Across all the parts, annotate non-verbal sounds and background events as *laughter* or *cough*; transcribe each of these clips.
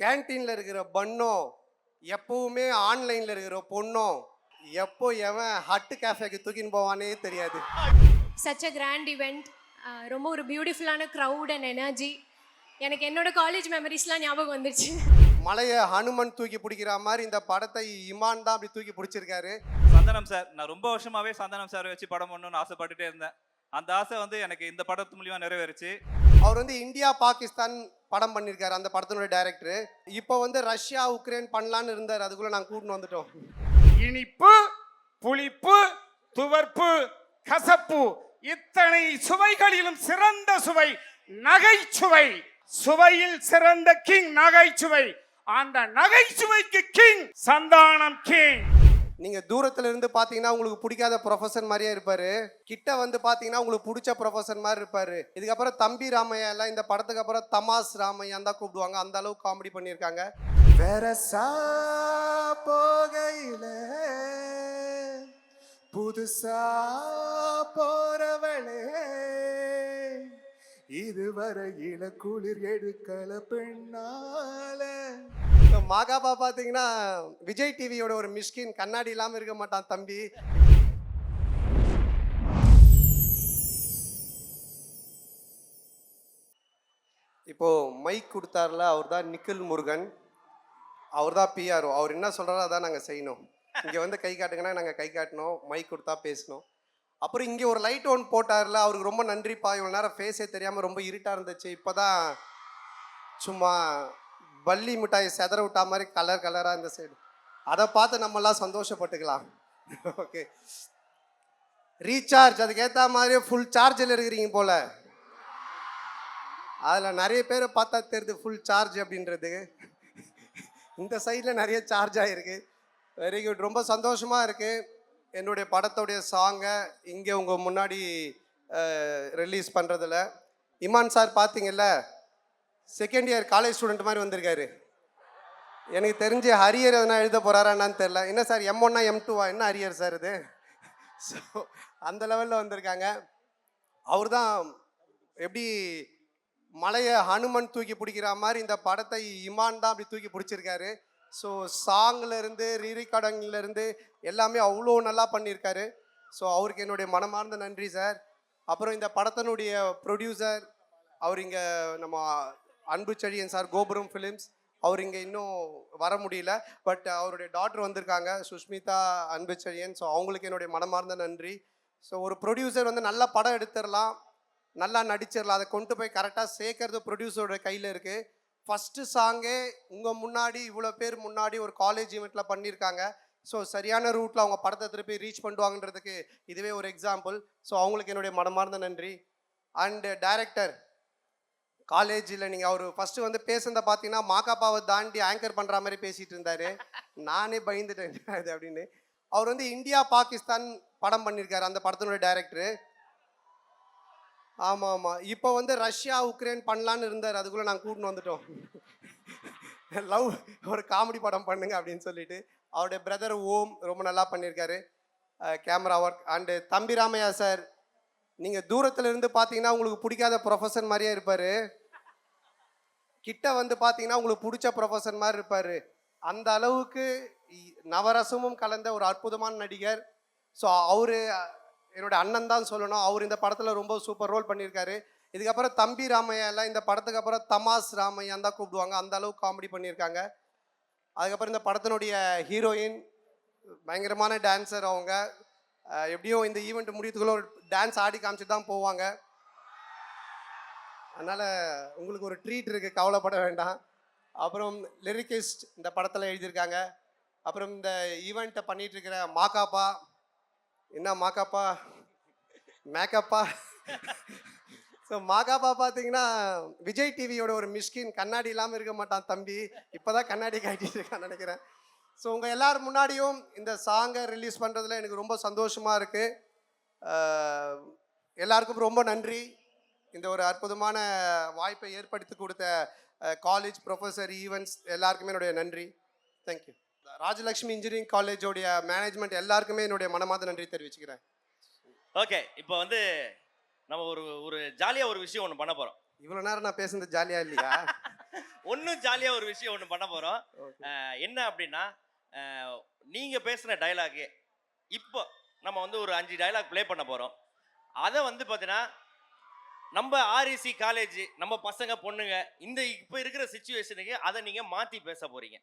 கேன்டீன்ல இருக்கிற பன்னும் எப்பவுமே ஆன்லைன்ல இருக்கிற பொண்ணும் எப்போ எவன் ஹட்டு கேஃபேக்கு தூக்கின்னு போவானே தெரியாது. சச் அ கிராண்ட் இவெண்ட் ரொம்ப ஒரு பியூட்டிஃபுல்லான க்ரௌட் அண்ட் எனர்ஜி எனக்கு என்னோட காலேஜ் மெமரிஸ்லாம் ஞாபகம் வந்துருச்சு. மலையை ஹனுமன் தூக்கி பிடிக்கிற மாதிரி இந்த படத்தை இமான் தான் அப்படி தூக்கி பிடிச்சிருக்காரு. சந்தனம் சார் நான் ரொம்ப வருஷமாவே சந்தனம் சார் வச்சு படம் பண்ணணும்னு ஆசைப்பட்டுட்டே இருந்தேன். அந்த ஆசை வந்து எனக்கு இந்த படத்து மூலியமா நிறைவேறுச்சு. அவர் வந்து இந்தியா பாகிஸ்தான் படம் பண்ணியிருக்காரு அந்த படத்தினுடைய டைரக்டர் இப்போ வந்து ரஷ்யா உக்ரைன் பண்ணலான்னு இருந்தார். அதுக்குள்ள நாங்கள் கூட்டின்னு வந்துட்டோம். இனிப்பு புளிப்பு துவர்ப்பு கசப்பு இத்தனை சுவைகளிலும் சிறந்த சுவை நகைச்சுவை. சுவையில் சிறந்த கிங் நகைச்சுவை. அந்த நகைச்சுவைக்கு கிங் சந்தானம் கிங் நீங்கள் தூரத்தில் இருந்து பார்த்தீங்கன்னா உங்களுக்கு பிடிக்காத ப்ரொஃபஸர் மாதிரியே இருப்பார். கிட்ட வந்து பார்த்தீங்கன்னா உங்களுக்கு பிடிச்ச ப்ரொஃபஸர் மாதிரி இருப்பார். இதுக்கப்புறம் தம்பி ராமையா எல்லாம் இந்த படத்துக்கு அப்புறம் தமாஸ் ராமையா தான் கூப்பிடுவாங்க. அந்த அளவுக்கு காமெடி பண்ணியிருக்காங்க. வேற போகையில புதுசா போறவளே. இதுவரையில குளிர் எடுக்கல பெண்ணால. இப்போ மாகாபா பாத்தீங்கன்னா விஜய் டிவியோட ஒரு மிஸ்கின் கண்ணாடி இல்லாம இருக்க மாட்டான் தம்பி. இப்போ மைக் கொடுத்தாருல அவர் தான் நிக்கில் முருகன். அவர் தான் பிஆர்ஓ அவர் என்ன சொல்றாரோ அதான் நாங்கள் செய்யணும். இங்கே வந்து கை காட்டுங்கன்னா நாங்கள் கை காட்டணும் மைக் கொடுத்தா பேசணும். அப்புறம் இங்கே ஒரு லைட் ஒன் போட்டார்ல அவருக்கு ரொம்ப நன்றிப்பா. இவ்வளோ நேரம் ஃபேஸே தெரியாமல் ரொம்ப இருட்டாக இருந்துச்சு. இப்போ தான் சும்மா வள்ளி மிட்டாயை செதற விட்டா மாதிரி கலர் கலராக இந்த சைடு அதை பார்த்து நம்மலாம் சந்தோஷப்பட்டுக்கலாம். ஓகே ரீசார்ஜ் அதுக்கேற்ற மாதிரி ஃபுல் சார்ஜில் இருக்கிறீங்க போல. அதில் நிறைய பேரை பார்த்தா தெரியுது ஃபுல் சார்ஜ் அப்படின்றது. இந்த சைடில் நிறைய சார்ஜ் ஆகிருக்கு வெரி குட் ரொம்ப சந்தோஷமாக இருக்குது என்னுடைய படத்துடைய சாங்கை இங்கே உங்கள் முன்னாடி ரிலீஸ் பண்ணுறதுல இமான் சார் பார்த்தீங்கல்ல செகண்ட் இயர் காலேஜ் ஸ்டூடெண்ட் மாதிரி வந்திருக்காரு. எனக்கு தெரிஞ்சு ஹரியர் எதனா எழுத போகிறாரா என்னன்னு தெரில என்ன சார் எம் ஒன்னா எம் டூவா என்ன ஹரியர் சார் இது? ஸோ அந்த லெவலில் வந்திருக்காங்க. அவர் தான் எப்படி மலையை ஹனுமன் தூக்கி பிடிக்கிற மாதிரி இந்த படத்தை இமான் தான் அப்படி தூக்கி பிடிச்சிருக்காரு. ஸோ சாங்லேருந்து ரீரிகார்டிங்லேருந்து எல்லாமே அவ்வளோ நல்லா பண்ணியிருக்காரு. ஸோ அவருக்கு என்னுடைய மனமார்ந்த நன்றி சார் அப்புறம் இந்த படத்தினுடைய ப்ரொடியூசர் அவர் இங்கே நம்ம அன்பு செழியன் சார் கோபுரம் ஃபிலிம்ஸ் அவர் இங்கே இன்னும் வர முடியல. பட் அவருடைய டாக்டர் வந்திருக்காங்க சுஷ்மிதா அன்பு செழியன். ஸோ அவங்களுக்கு என்னுடைய மனமார்ந்த நன்றி. ஸோ ஒரு ப்ரொடியூசர் வந்து நல்ல படம் எடுத்துடலாம் நல்லா நடிச்சிடலாம் அதை கொண்டு போய் கரெக்டாக சேர்க்கறது ப்ரொடியூசரோட கையில் இருக்குது ஃபஸ்ட்டு சாங்கே உங்கள் முன்னாடி இவ்வளோ பேர் முன்னாடி ஒரு காலேஜ் ஈவெண்ட்டில் பண்ணியிருக்காங்க. ஸோ சரியான ரூட்டில் அவங்க படத்தை திருப்பி ரீச் பண்ணுவாங்கன்றதுக்கு இதுவே ஒரு எக்ஸாம்பிள் ஸோ அவங்களுக்கு என்னுடைய மனமார்ந்த நன்றி. அண்டு டைரக்டர் காலேஜில் நீங்கள் அவர் ஃபஸ்ட்டு வந்து பேசுனதை பார்த்தீங்கன்னா மாக்காப்பாவை தாண்டி ஆங்கர் பண்ணுற மாதிரி பேசிகிட்டு இருந்தார். நானே பயந்துட்டேன் அது அப்படின்னு. அவர் வந்து இந்தியா பாகிஸ்தான் படம் பண்ணியிருக்காரு அந்த படத்தினுடைய டைரக்டரு ஆமாம். ஆமாம் இப்போ வந்து ரஷ்யா உக்ரைன் பண்ணலான்னு இருந்தார். அதுக்குள்ளே நாங்கள் கூட்டின்னு வந்துட்டோம். *laughs* லவ் ஒரு காமெடி படம் பண்ணுங்க அப்படின்னு சொல்லிட்டு. அவருடைய பிரதர் ஓம் ரொம்ப நல்லா பண்ணியிருக்காரு கேமரா ஒர்க் அண்டு தம்பி ராமையா சார் நீங்கள் தூரத்தில் இருந்து பார்த்தீங்கன்னா உங்களுக்கு பிடிக்காத ப்ரொஃபஸர் மாதிரியே இருப்பார். கிட்ட வந்து பார்த்தீங்கன்னா உங்களுக்கு பிடிச்ச ப்ரொஃபஸர் மாதிரி இருப்பார். அந்த அளவுக்கு இ- நவரசமும் கலந்த ஒரு அற்புதமான நடிகர். ஸோ அவர் என்னோட அண்ணன் தான் சொல்லணும். அவர் இந்த படத்தில் ரொம்ப சூப்பர் ரோல் பண்ணியிருக்காரு. இதுக்கப்புறம் தம்பி ராமையா எல்லாம் இந்த படத்துக்கு அப்புறம் தமாஸ் ராமையான் தான் கூப்பிடுவாங்க. அந்த அளவுக்கு காமெடி பண்ணியிருக்காங்க. அதுக்கப்புறம் இந்த படத்தினுடைய ஹீரோயின் பயங்கரமான டான்ஸர் அவங்க. எப்படியும் எப்படியோ இந்த ஈவெண்ட் முடியத்துக்குள்ள ஒரு டான்ஸ் ஆடி காமிச்சு தான் போவாங்க. அதனால் உங்களுக்கு ஒரு ட்ரீட் இருக்குது கவலைப்பட வேண்டாம். அப்புறம் லிரிக்கிஸ்ட் இந்த படத்தில் எழுதியிருக்காங்க. அப்புறம் இந்த ஈவெண்ட்டை பண்ணிகிட்ருக்கிற இருக்கிற மாக்காப்பா என்ன மாக்காப்பா? மேக்கப்பா? ஸோ மாகாபா பார்த்தீங்கன்னா விஜய் டிவியோட ஒரு மிஸ்கின் கண்ணாடி இல்லாமல் இருக்க மாட்டான் தம்பி. இப்போ தான் கண்ணாடி காட்டிட்டு இருக்கான்னு நினைக்கிறேன். ஸோ உங்கள் எல்லார் முன்னாடியும் இந்த சாங்கை ரிலீஸ் பண்ணுறதுல எனக்கு ரொம்ப சந்தோஷமாக இருக்குது எல்லாருக்கும் ரொம்ப நன்றி. இந்த ஒரு அற்புதமான வாய்ப்பை ஏற்படுத்தி கொடுத்த காலேஜ் ப்ரொஃபஸர் ஈவெண்ட்ஸ் எல்லாருக்குமே என்னுடைய நன்றி. தேங்க்யூ ராஜலக்ஷ்மி இன்ஜினியரிங் காலேஜோடைய மேனேஜ்மெண்ட் எல்லாருக்குமே என்னுடைய மனமார்ந்த நன்றி தெரிவிச்சுக்கிறேன். ஓகே இப்போ வந்து நம்ம ஒரு ஒரு ஜாலியாக ஒரு விஷயம் ஒன்று பண்ண போகிறோம் இவ்வளோ நேரம் நான் பேசுனது ஜாலியாக இல்லையா? *laughs* ஒன்றும் ஜாலியாக ஒரு விஷயம் ஒன்று பண்ண போகிறோம் என்ன அப்படின்னா அஹ், நீங்க பேசுன டைலாக் இப்போ நம்ம வந்து ஒரு அஞ்சு டைலாக் ப்ளே பண்ண போகிறோம் அதை வந்து பார்த்தீங்கன்னா நம்ம ஆர்இசி காலேஜ் நம்ம பசங்க பொண்ணுங்க இந்த இப்போ இருக்கிற சுச்சுவேஷனுக்கு அதை நீங்கள் மாற்றி பேச போகிறீங்க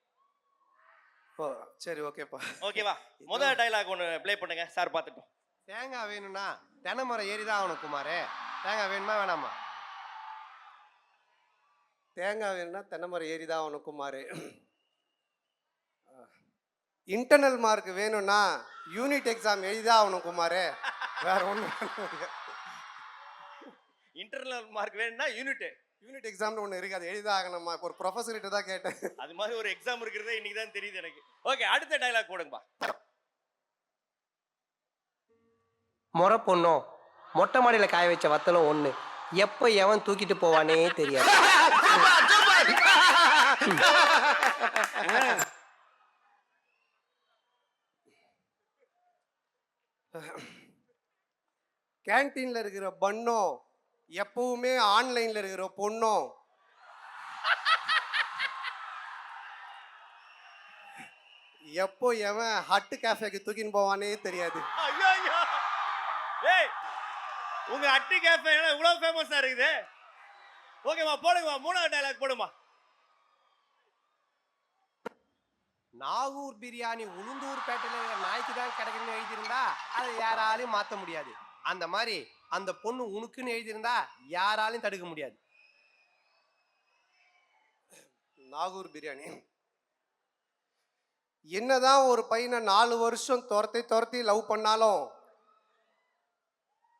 ஓ சரி ஓகேப்பா. ஓகேவா? முதல் டைலாக் ஒன்று ப்ளே பண்ணுங்க சார் பார்த்துட்டோம். தேங்காய் வேணும்னா தென்னை மரம் ஏறி தான் ஆகணும் குமார். தேங்காய் வேணுமா வேணாமா? தேங்காய் வேணும்னா தென்னைமரம் ஏறி தான் ஆகணும் குமார். இன்டர்னல் மார்க் வேணும்னா யூனிட் எக்ஸாம் எழுதிதான் ஆகணும் குமார். வேற ஒன்றும் இன்டர்னல் மார்க் வேணும்னா யூனிட் யூனிட் எக்ஸாம்னு ஒன்று இருக்கு அது இப்போ ஒரு ப்ரொஃபஸர்கிட்ட தான் கேட்டேன். அது மாதிரி ஒரு எக்ஸாம் இருக்கிறதே இன்னைக்கு தான் தெரியுது எனக்கு. ஓகே அடுத்த டைலாக் போடுங்கப்பா. முறை பொண்ணும் மொட்டை மாடியில் காய வச்ச வத்தலும் ஒன்று எப்போ எவன் தூக்கிட்டு போவானே தெரியாது. கேன்டீன்ல இருக்கிற பன்னும் எப்பவுமே ஆன்லைன்ல இருக்கிற பொண்ணும் எப்போ எவன் ஹட்டு கேஃபேக்கு தூக்கின்னு போவானே தெரியாது. ஐயோ ஐயோ ஏய் உங்க அட்டி கேஃபே இவ்வளவு ஃபேமஸா இருக்குது. ஓகேம்மா போடுங்கம்மா மூணாவது டைலாக் போடுமா. நாகூர் பிரியாணி உளுந்தூர் பேட்டையில் நாய்க்கு தான் கிடைக்கணும்னு எழுதியிருந்தா அதை யாராலையும் மாற்ற முடியாது. அந்த மாதிரி அந்த பொண்ணு உனக்குன்னு எழுதியிருந்தா யாராலையும் தடுக்க முடியாது. நாகூர் பிரியாணி. என்னதான் ஒரு பையனை நாலு வருஷம் துரத்தி துரத்தி லவ் பண்ணாலும்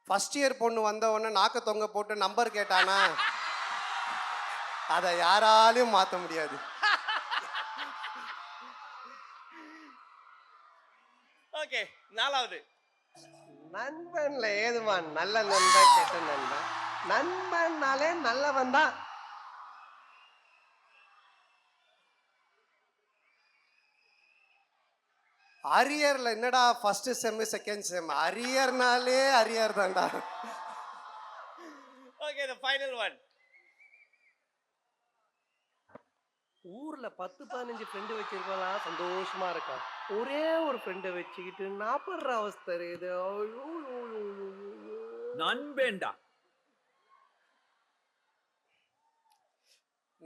ஃபர்ஸ்ட் இயர் பொண்ணு வந்த உடனே நாக்க தொங்க போட்டு நம்பர் கேட்டானா? அதை யாராலையும் மாற்ற முடியாது. *laughs* ஓகே நாலாவது. நண்பன்ல ஏதுமா நல்ல நண்பன் கெட்ட நண்பன் நண்பன்னாலே நல்லவன் தான். அரியர்ல என்னடா ஃபர்ஸ்ட் செம் செகண்ட் செம் அரியர்னாலே அரியர் தான்டா. ஓகே த ஃபைனல் ஒன் ஊர்ல பத்து பதினஞ்சு ஃப்ரெண்டு வச்சிருக்கலாம் சந்தோஷமா இருக்கான் ஒரே ஒரு ஃப்ரெண்டை வச்சுக்கிட்டு நாப்படுற அவஸ்தை இது. நண்பேண்டா.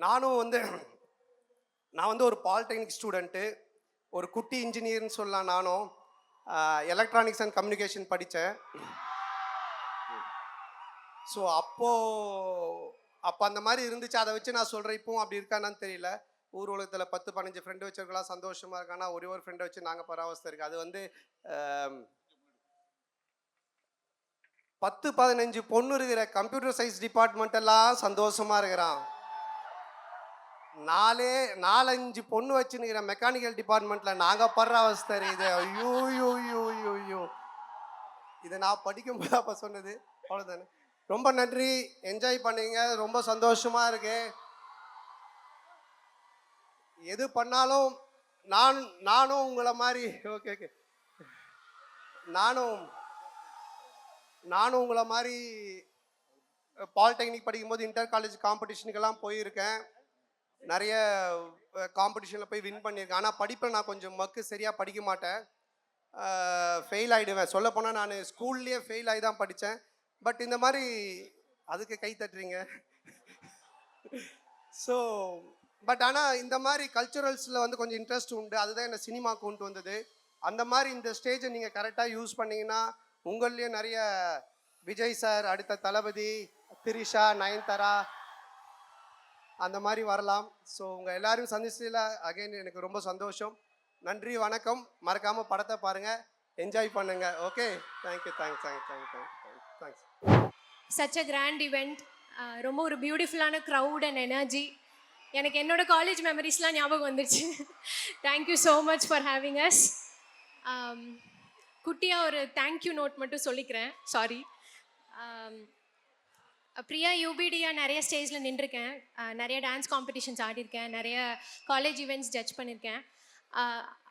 நானும் வந்து நான் வந்து ஒரு பாலிடெக்னிக் ஸ்டூடெண்ட்டு ஒரு குட்டி இன்ஜினியர்னு சொல்லலாம் நானும். எலக்ட்ரானிக்ஸ் அண்ட் கம்யூனிகேஷன் படித்தேன். ஸோ அப்போது அப்போ அந்த மாதிரி இருந்துச்சு. அதை வச்சு நான் சொல்கிறேன் இப்போவும் அப்படி இருக்கானான்னு தெரியல. ஊர் உலகத்தில் பத்து பதினஞ்சு ஃப்ரெண்டு வச்சிருக்கலாம் சந்தோஷமாக இருக்கானா ஒரே ஒரு ஃப்ரெண்டை வச்சு நாங்கள் பராவஸ்தை இருக்குது அது வந்து பத்து பதினஞ்சு பொண்ணு இருக்கிற கம்ப்யூட்டர் சயின்ஸ் டிபார்ட்மெண்ட் எல்லாம் சந்தோஷமாக இருக்கிறான். நாலே நாலஞ்சு பொண்ணு வச்சுன்னுக்கிற மெக்கானிக்கல் டிபார்ட்மெண்ட்டில் நாங்கள் படுற அவஸ்தை இது ஐயோ ஐயோ ஐயோ ஐயோ ஐயோ. இதை நான் படிக்கும்போது அப்போ சொன்னது அவ்வளோதானே ரொம்ப நன்றி. என்ஜாய் பண்ணீங்க. ரொம்ப சந்தோஷமாக இருக்குது எது பண்ணாலும் நான் நானும் உங்களை மாதிரி ஓகே ஓகே நானும் நானும் உங்களை மாதிரி பாலிடெக்னிக் படிக்கும்போது இன்டர் காலேஜ் காம்படிஷனுக்கெல்லாம் போயிருக்கேன். நிறைய காம்படிஷனில் போய் வின் பண்ணியிருக்கேன். ஆனால் படிப்பில் நான் கொஞ்சம் மக்கு சரியாக படிக்க மாட்டேன். ஃபெயில் ஆகிடுவேன் சொல்லப்போனால் நான் ஸ்கூல்லேயே ஃபெயில் ஆகி தான் படித்தேன். பட் இந்த மாதிரி அதுக்கு கை தட்டுறீங்க. ஸோ பட் ஆனால் இந்த மாதிரி கல்ச்சுரல்ஸில் வந்து கொஞ்சம் இன்ட்ரெஸ்ட் உண்டு. அதுதான் என்ன சினிமா கொண்டு வந்தது. அந்த மாதிரி இந்த ஸ்டேஜை நீங்கள் கரெக்டாக யூஸ் பண்ணிங்கன்னா உங்கள்லேயும் நிறைய விஜய் சார் அடுத்த தளபதி திரிஷா நயன்தாரா அந்த மாதிரி வரலாம். ஸோ உங்கள் எல்லாரையும் சந்திச்சதில் அகைன் எனக்கு ரொம்ப சந்தோஷம். நன்றி வணக்கம். மறக்காமல் படத்தை பாருங்கள் என்ஜாய் பண்ணுங்கள் okay thank you thanks thanks thank you thanks thanks such a grand event ரொம்ப ஒரு பியூட்டிஃபுல்லான க்ரௌட் அண்ட் எனர்ஜி எனக்கு என்னோட காலேஜ் மெமரிஸ்லாம் ஞாபகம் வந்துருச்சு. Thank you so much for having us குட்டியாக ஒரு தேங்க்யூ நோட் மட்டும் சொல்லிக்கிறேன். சாரி um, பிரியா யூபிடியாக நிறைய ஸ்டேஜில் நின்றுருக்கேன். நிறைய டான்ஸ் காம்படிஷன்ஸ் ஆடியிருக்கேன் நிறைய காலேஜ் ஈவெண்ட்ஸ் ஜட்ஜ் பண்ணியிருக்கேன்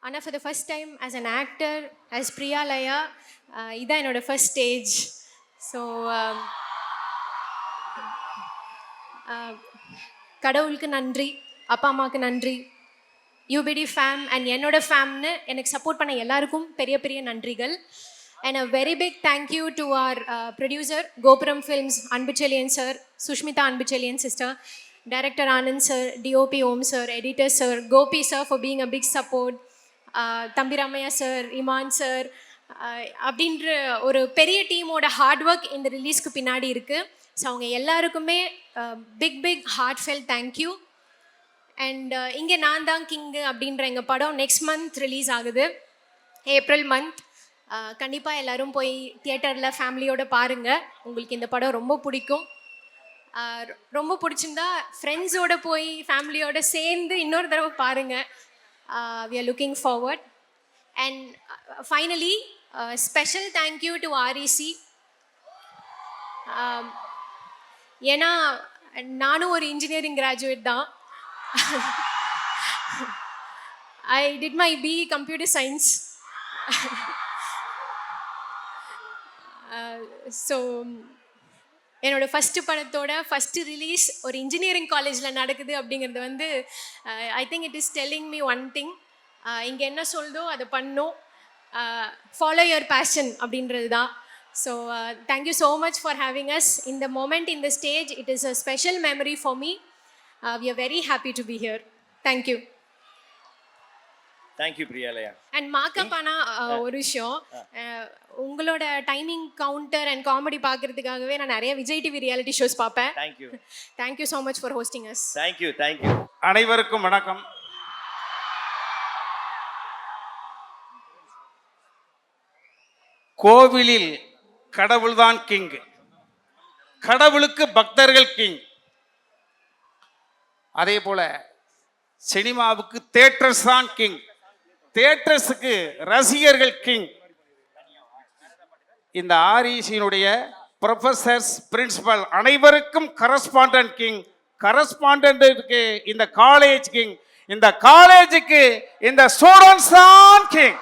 ஆனால் for the first time as an actor as Priyalaya இதான் என்னோட ஃபஸ்ட் ஸ்டேஜ் ஸோ கடவுளுக்கு நன்றி அப்பா அம்மாவுக்கு நன்றி யூபிடி ஃபேம் அண்ட் என்னோட ஃபேம்னு எனக்கு சப்போர்ட் பண்ண எல்லாருக்கும் பெரிய பெரிய நன்றிகள். And a very big thank you to our producer Gopuram films Anbuchezhiyan sir Sushmita Anbuchezhiyan sister director Anand sir DOP Om sir editor sir Gopi sir for being a big support Thambi Ramaiah sir Imman sir அப்படின்ற ஒரு பெரிய டீமோட hard work இந்த ரிலீஸ்க்கு பின்னாடி இருக்குது so அவங்க எல்லாருக்குமே big big heartfelt thank you and இங்கே நான் தான் கிங்கு அப்படின்ற எங்கள் படம் நெக்ஸ்ட் மந்த் ரிலீஸ் ஆகுது. ஏப்ரல் மந்த் கண்டிப்பாக எல்லாரும் போய் தியேட்டரில் ஃபேமிலியோடு பாருங்கள் உங்களுக்கு இந்த படம் ரொம்ப பிடிக்கும். ரொம்ப பிடிச்சிருந்தா ஃப்ரெண்ட்ஸோடு போய் ஃபேமிலியோட சேர்ந்து இன்னொரு தடவை பாருங்கள் we are looking forward and finally special thank you to REC ஏன்னா நானும் ஒரு இன்ஜினியரிங் கிராஜுவேட் தான். I did my B computer science so என்னோட ஃபஸ்ட்டு படத்தோட ஃபஸ்ட்டு ரிலீஸ் ஒரு இன்ஜினியரிங் காலேஜில் நடக்குது அப்படிங்கிறது வந்து I think it is telling me one thing இங்கே என்ன சொல்லுதோ அதை பண்ணும். ஃபாலோ யுவர் பேஷன் அப்படின்றது தான். So thank you so much for having us இந்த மொமெண்ட் இந்த stage it is a special memory for me we are very happy to be here thank you thank you Priyalaya and markup ஆனால் ஒரு விஷயம் உங்களோட timing counter and comedy பார்க்கறதுக்காகவே நான் நிறைய Vijay TV reality shows பார்ப்பேன். Thank you thank you so much for hosting us thank you thank you அனைவருக்கும் வணக்கம். கோவிலில் கடவுள்தான் கிங் கடவுளுக்கு பக்தர்கள் கிங் அதே போல சினிமாவுக்கு தேட்டர்ஸ் தான் கிங் தேட்டர்ஸுக்கு ரசிகர்கள் கிங் இந்த ஆர்இசியினுடைய ப்ரொஃபசர்ஸ் பிரின்சிபல் அனைவருக்கும் கரஸ்பாண்டன்ட் கிங் கரஸ்பாண்டன்ட்டுக்கு இந்த காலேஜ் கிங் இந்த காலேஜுக்கு இந்த ஸ்டூடெண்ட்ஸ் தான் கிங்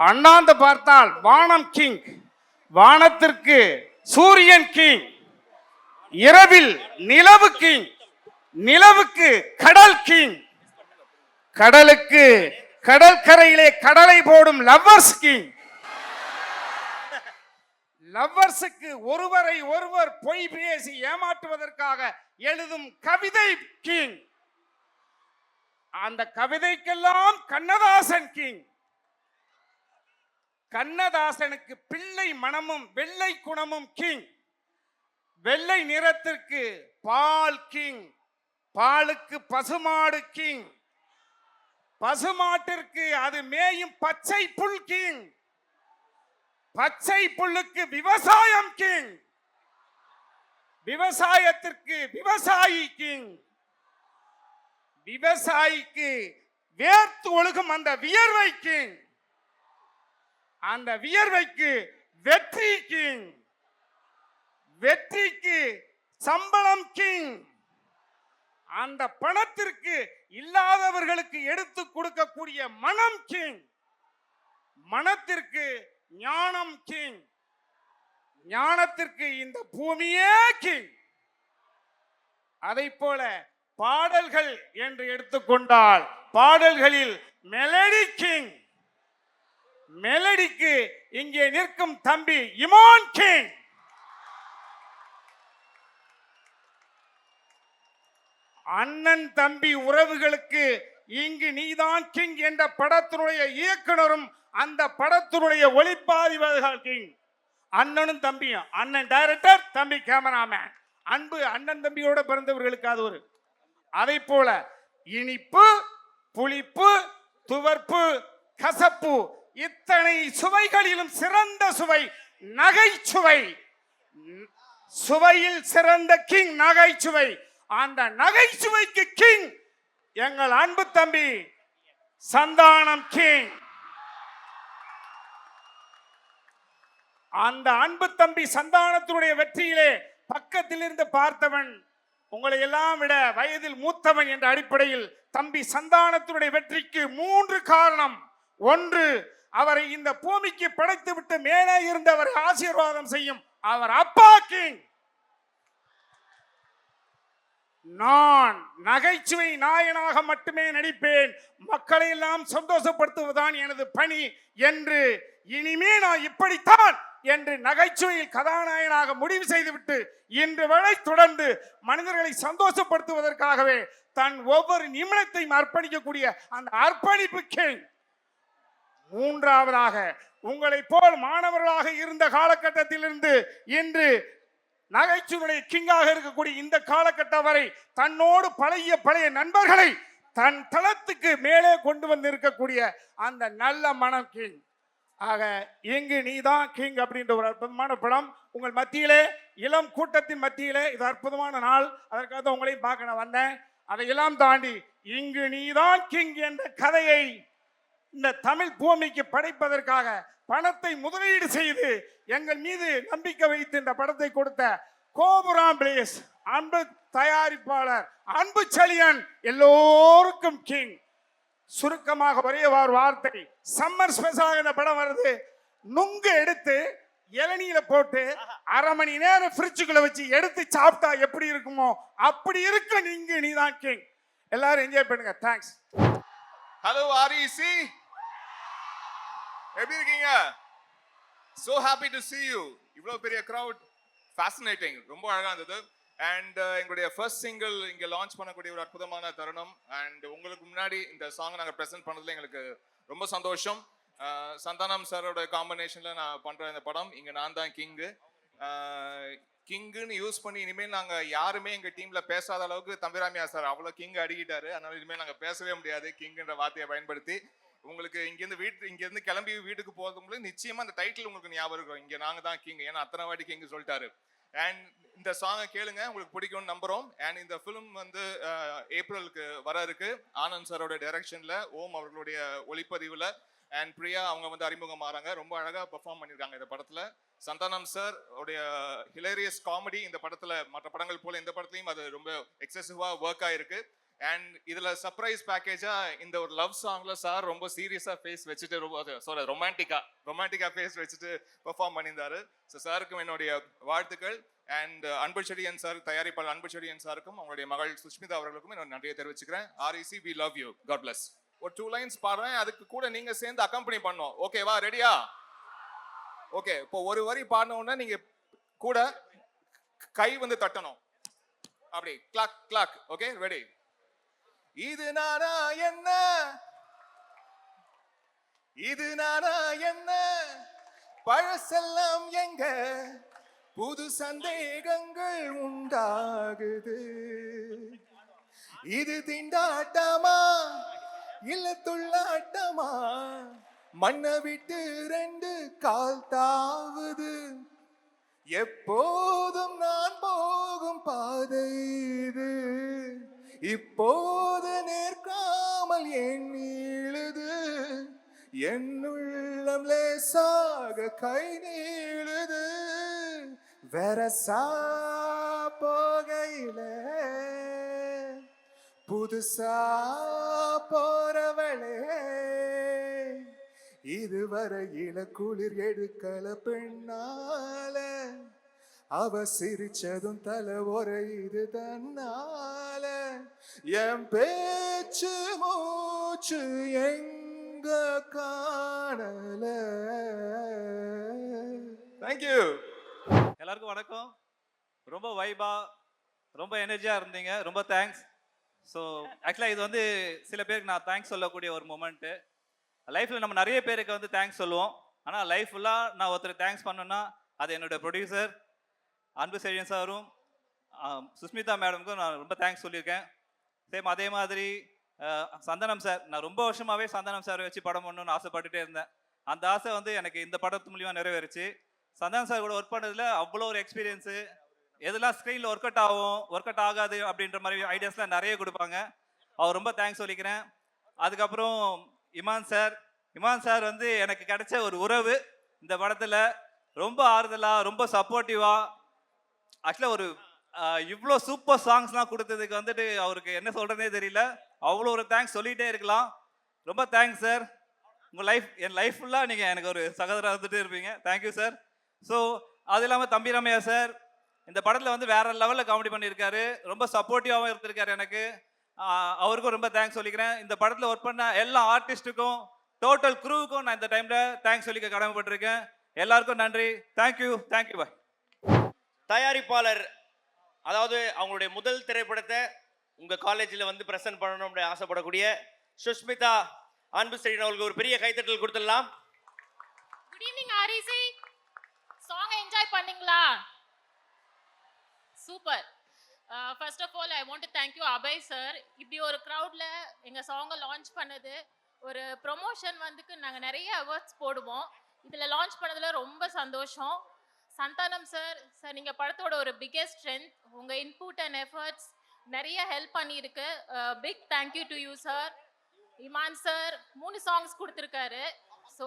அண்ணாந்து பார்த்தால் வானம் கிங் வானத்திற்கு சூரியன் கிங் இரவில் நிலவு கிங் நிலவுக்கு கடல் கிங் கடலுக்கு கடற்கரையிலே கடலை போடும் லவ்வர்ஸ் கிங் லவ்வர்ஸுக்கு ஒருவரை ஒருவர் பொய் பேசி ஏமாற்றுவதற்காக எழுதும் கவிதை கிங் அந்த கவிதைக்கெல்லாம் கண்ணதாசன் கிங் கண்ணதாசனுக்கு பிள்ளை மனமும் வெள்ளை குணமும் கிங் வெள்ளை நிறத்திற்கு பால் கிங் பாலுக்கு பசுமாடு கிங் பசுமாட்டிற்கு அது மேயும் பச்சை புல் கிங் பச்சை புல்லுக்கு விவசாயம் கிங் விவசாயத்திற்கு விவசாயி கிங் விவசாயிக்கு வேர்த்து ஒழுகும் அந்த வியர்வை கிங் அந்த வியர்வைக்கு வெற்றி கிங் வெற்றிக்கு சம்பளம் கிங் அந்த பணத்திற்கு இல்லாதவர்களுக்கு எடுத்து கொடுக்கக்கூடிய மனம் கிங் மனத்திற்கு ஞானம் கிங் ஞானத்திற்கு இந்த பூமியே கிங் அதை போல பாடல்கள் என்று எடுத்துக்கொண்டால் பாடல்களில் மெலடி கிங் மெலடிக்கு இங்கே நிற்கும் தம்பி இமான் கிங் அண்ணன் தம்பி உறவுகளுக்கு இங்கு நீதான் கிங் என்ற படத்தினுடைய இயக்குனரும் அந்த படத்தினுடைய ஒளிப்பாதிபர்கள் கிங். அண்ணனும் தம்பியும் அண்ணன் டைரக்டர் தம்பி கேமராமேன் அன்பு அண்ணன் தம்பியோட பிறந்தவர்களுக்கு அது ஒரு. அதை போல இனிப்பு புளிப்பு துவர்ப்பு கசப்பு இத்தனை சுவைகளிலும் சிறந்த சுவை நகைச்சுவை. சுவையில் சிறந்த கிங் நகைச்சுவை. அந்த நகைச்சுவைக்கு கிங் எங்கள் அன்பு தம்பி சந்தானம் கிங். அந்த அன்பு தம்பி சந்தானத்தினுடைய வெற்றியிலே பக்கத்தில் இருந்து பார்த்தவன் உங்களை எல்லாம் விட வயதில் மூத்தவன் என்ற அடிப்படையில் தம்பி சந்தானத்தினுடைய வெற்றிக்கு மூன்று காரணம். ஒன்று அவரை இந்த பூமிக்கு படைத்து விட்டு மேலே இருந்தவர் ஆசீர்வாதம் செய்யும் அவர் அப்பா கிங் நான் நகைச்சுவை நாயனாக மட்டுமே நடிப்பேன். மக்களை எல்லாம் சந்தோஷப்படுத்துவதுதான் எனது பணி என்று இனிமே நான் இப்படித்தான் என்று நகைச்சுவையில் கதாநாயகனாக முடிவு செய்துவிட்டு இன்று வரை தொடர்ந்து மனிதர்களை சந்தோஷப்படுத்துவதற்காகவே தன் ஒவ்வொரு நிமிடத்தையும் அர்ப்பணிக்கக்கூடிய அந்த அர்ப்பணிப்பு கேள்வி மூன்றாவதாக உங்களைப் போல் மாணவர்களாக இருந்த காலகட்டத்திலிருந்து இன்று நகைச்சுவையுடைய கிங்காக இருக்கக்கூடிய இந்த காலகட்டம் வரை தன்னோடு பழைய பழைய நண்பர்களை தன் தளத்துக்கு மேலே கொண்டு வந்து இருக்கக்கூடிய அந்த நல்ல மனம் கிங். ஆக இங்கு நீதான் கிங் அப்படின்ற ஒரு அற்புதமான படம். உங்கள் மத்தியிலே இளம் கூட்டத்தின் மத்தியிலே இது அற்புதமான நாள். அதற்காக உங்களையும் பார்க்க நான் வந்தேன். அதையெல்லாம் தாண்டி இங்கு நீதான் கிங் என்ற கதையை இந்த தமிழ் பூமிக்கு படைப்பதற்காக பணத்தை முதலீடு செய்து எங்கள் மீது நம்பிக்கை வைத்து இந்த படத்தை கொடுத்த கோபுராம் பிளேஸ் அன்பு தயாரிப்பாளர் அன்பு செழியன் எல்லோருக்கும் கிங் சுருக்கமாக ஒரே ஒரு வார்த்தை சம்மர் ஸ்பெஷலாக இந்த படம் வருது. நுங்கு எடுத்து இளநீல போட்டு அரை மணி நேரம் ஃப்ரிட்ஜுக்குள்ள வச்சு எடுத்து சாப்பிட்டா எப்படி இருக்குமோ அப்படி இருக்க நீங்க நீதான் கிங் எல்லாரும் என்ஜாய் பண்ணுங்க. தேங்க்ஸ் ஹலோ ஆர்இசி எப்படி இருக்கீங்க? So happy to see you இவ்வளோ பெரிய க்ரௌட் ஃபேசினேட்டிங் ரொம்ப அழகாக இருந்தது. அண்ட் uh, எங்களுடைய ஃபர்ஸ்ட் சிங்கிள் இங்கே லான்ச் பண்ணக்கூடிய ஒரு அற்புதமான தருணம். அண்ட் உங்களுக்கு முன்னாடி இந்த சாங் நாங்கள் ப்ரெசென்ட் பண்ணதில் எங்களுக்கு ரொம்ப சந்தோஷம். Uh, சந்தானம் சாரோட காம்பினேஷனில் நான் பண்ணுற இந்த படம் இங்கே நான் தான் கிங்கு கிங்குன்னு யூஸ் பண்ணி இனிமேல் நாங்கள் யாருமே எங்கள் டீமில் பேசாத அளவுக்கு தம்பிராமியா சார் அவ்வளோ கிங் அடிக்கிட்டாரு. அதனால இனிமேல் நாங்கள் பேசவே முடியாது கிங்குன்ற வார்த்தையை பயன்படுத்தி. உங்களுக்கு இங்கேருந்து வீட்டு இங்கேருந்து கிளம்பி வீட்டுக்கு போகும்போது நிச்சயமாக அந்த டைட்டில் உங்களுக்கு ஞாபகம் இருக்கும். இங்கே நாங்கள் தான் கிங் ஏன்னா அத்தனை வாட்டி கிங் சொல்லிட்டாரு. அண்ட் இந்த சாங்கை கேளுங்க உங்களுக்கு பிடிக்கும்னு நம்புகிறோம் அண்ட் இந்த ஃபிலிம் வந்து ஏப்ரலுக்கு வர இருக்கு. ஆனந்த் சாரோட டைரக்ஷனில் ஓம் அவர்களுடைய ஒளிப்பதிவில். அண்ட் பிரியா அவங்க வந்து அறிமுகம் ஆறாங்க. ரொம்ப அழகாக பெர்ஃபார்ம் பண்ணியிருக்காங்க இந்த படத்தில். சந்தானம் சார் உடைய ஹிலேரியஸ் காமெடி இந்த படத்தில் மற்ற படங்கள் போல் இந்த படத்துலையும் அது ரொம்ப எக்ஸசிவாக ஒர்க் ஆகிருக்கு அண்ட் இதில் சர்ப்ரைஸ் பேக்கேஜாக இந்த ஒரு லவ் சாங்ல சார் ரொம்ப சீரியஸாக ஃபேஸ் வச்சுட்டு ரொம்ப சாரி ரொமான்டிக்கா ரொமான்டிக்காக ஃபேஸ் வச்சுட்டு பெர்ஃபார்ம் பண்ணியிருந்தாரு. ஸோ சாருக்கும் என்னுடைய வாழ்த்துக்கள். அண்ட் அன்பு செடியன் சார் தயாரிப்பாளர் அன்பு செடியன் சாருக்கும் அவங்களுடைய மகள் சுஷ்மிதா அவர்களுக்கும் என்னோட நன்றியை தெரிவிச்சுக்கிறேன். REC we love you God bless ஒரு டூ லைன்ஸ் பாடுறேன். அதுக்கு கூட நீங்கள் சேர்ந்து அக்கம்பெனி பண்ணோம் ஓகேவா ரெடியா ஓகே இப்போ ஒரு வரி பாடின நீங்கள் கூட கை வந்து தட்டணும். அப்படி கிளாக் கிளாக் ஓகே ரெடி இது நானா என்ன? இது நானா என்ன? பழசெல்லாம் எங்க? புது சந்தேகங்கள் உண்டாகுது. இது திண்டாட்டமா? இல்ல துள்ளாட்டமா? மண்ணை விட்டு ரெண்டு கால் தாவுது. எப்போதும் நான் போகும் பாதை இது. இப்போது நிற்காமல் என் நீளுது என்னுள்ளம் லேசாக கை நீளுது. வெரசா போகையில புதுசா போறவளே இதுவரையில குளிர் எடுக்கல பெண்ணால அவ சிரிச்சதும் தலை இது தன்னால. என் பேச்சு மூச்சு எங்க காணல? தேங்க்யூ எல்லாருக்கும் வணக்கம். ரொம்ப வைபா ரொம்ப எனர்ஜியா இருந்தீங்க. ரொம்ப தேங்க்ஸ் ஸோ ஆக்சுவலாக இது வந்து சில பேருக்கு நான் தேங்க்ஸ் சொல்லக்கூடிய ஒரு மூமெண்ட்டு லைஃப்பில் நம்ம நிறைய பேருக்கு வந்து தேங்க்ஸ் சொல்லுவோம். ஆனால் லைஃப் ஃபுல்லாக நான் ஒருத்தர் தேங்க்ஸ் பண்ணுன்னா அது என்னோட ப்ரொடியூசர் அன்பு செழியன் சாரும் சுஸ்மிதா மேடமுக்கும் நான் ரொம்ப தேங்க்ஸ் சொல்லியிருக்கேன். சேம் அதே மாதிரி சந்தனம் சார் நான் ரொம்ப வருஷமாகவே சந்தனம் சாரை வச்சு படம் பண்ணணும்னு ஆசைப்பட்டுட்டே இருந்தேன். அந்த ஆசை வந்து எனக்கு இந்த படத்து மூலியமாக நிறைவேறுச்சு. சந்தனம் சார் கூட ஒர்க் பண்ணதில் அவ்வளோ ஒரு எக்ஸ்பீரியன்ஸு எதெல்லாம் ஸ்க்ரீனில் ஒர்க் அவுட் ஆகும் ஒர்க் அவுட் ஆகாது அப்படின்ற மாதிரி ஐடியாஸ்லாம் நிறைய கொடுப்பாங்க. அவர் ரொம்ப தேங்க்ஸ் சொல்லிக்கிறேன். அதுக்கப்புறம் இமான் சார் இமான் சார் வந்து எனக்கு கிடைச்ச ஒரு உறவு இந்த படத்தில் ரொம்ப ஆறுதலாக ரொம்ப சப்போர்ட்டிவாக ஆக்சுவலாக ஒரு இவ்வளோ சூப்பர் சாங்ஸ்லாம் கொடுத்ததுக்கு வந்துட்டு அவருக்கு என்ன சொல்கிறதே தெரியல. அவ்வளோ ஒரு தேங்க்ஸ் சொல்லிகிட்டே இருக்கலாம். ரொம்ப தேங்க்ஸ் சார் உங்கள் லைஃப் என் லைஃப் ஃபுல்லாக நீங்கள் எனக்கு ஒரு சகோதரா இருந்துகிட்டே இருப்பீங்க. தேங்க்யூ சார் ஸோ அது இல்லாமல் தம்பி ரமையா சார் இந்த படத்தில் வந்து வேற லெவலில் காமெடி பண்ணியிருக்காரு. ரொம்ப சப்போர்ட்டிவாகவும் இருந்திருக்காரு எனக்கு. அவருக்கும் ரொம்ப தேங்க்ஸ் சொல்லிக்கிறேன். இந்த படத்தில் ஒர்க் பண்ண எல்லா ஆர்டிஸ்ட்டுக்கும் டோட்டல் க்ரூவுக்கும் நான் இந்த டைமில் தேங்க்ஸ் சொல்லிக்க கடமைப்பட்டிருக்கேன். எல்லாருக்கும் நன்றி. தேங்க்யூ தேங்க்யூ பாய் தயாரிப்பாளர் அதாவது அவங்களுடைய முதல் திரைப்படத்தை உங்கள் காலேஜில் வந்து ப்ரெசென்ட் பண்ணணும்னு ஆசைப்படக்கூடிய சுஷ்மிதா அன்பு ஸ்ரீன் அவர்களுக்கு ஒரு பெரிய கைத்தட்டல் கொடுத்துடலாம். Good evening REC song enjoy பண்ணீங்களா? Super first of all I want to thank you Abhay sir இப்படி ஒரு க்ரௌடில் எங்கள் சாங்கை லான்ச் பண்ணது ஒரு ப்ரொமோஷன் வந்துக்கு நாங்கள் நிறைய அவார்ட்ஸ் போடுவோம். இதில் லான்ச் பண்ணதில் ரொம்ப சந்தோஷம். சந்தானம் சார் சார் நீங்கள் படத்தோட ஒரு பிக்கெஸ்ட் ஸ்ட்ரென்த் உங்கள் இன்புட் அண்ட் எஃபர்ட்ஸ் நிறைய ஹெல்ப் பண்ணியிருக்கு. Big thank you to you sir Imman sir மூணு சாங்ஸ் கொடுத்துருக்காரு. ஸோ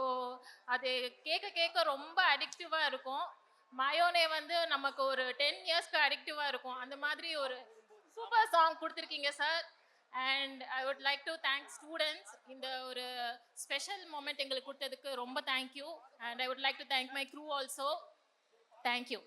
அது கேட்க கேட்க ரொம்ப அடிக்டிவாக இருக்கும். மயோனே வந்து நமக்கு ஒரு டென் இயர்ஸ்க்கு அடிக்டிவாக இருக்கும். அந்த மாதிரி ஒரு சூப்பர் சாங் கொடுத்துருக்கீங்க sir and I would like to thank students இந்த ஒரு ஸ்பெஷல் மூமெண்ட் எங்களுக்கு கொடுத்ததுக்கு ரொம்ப thank you and I would like to thank my crew also thank you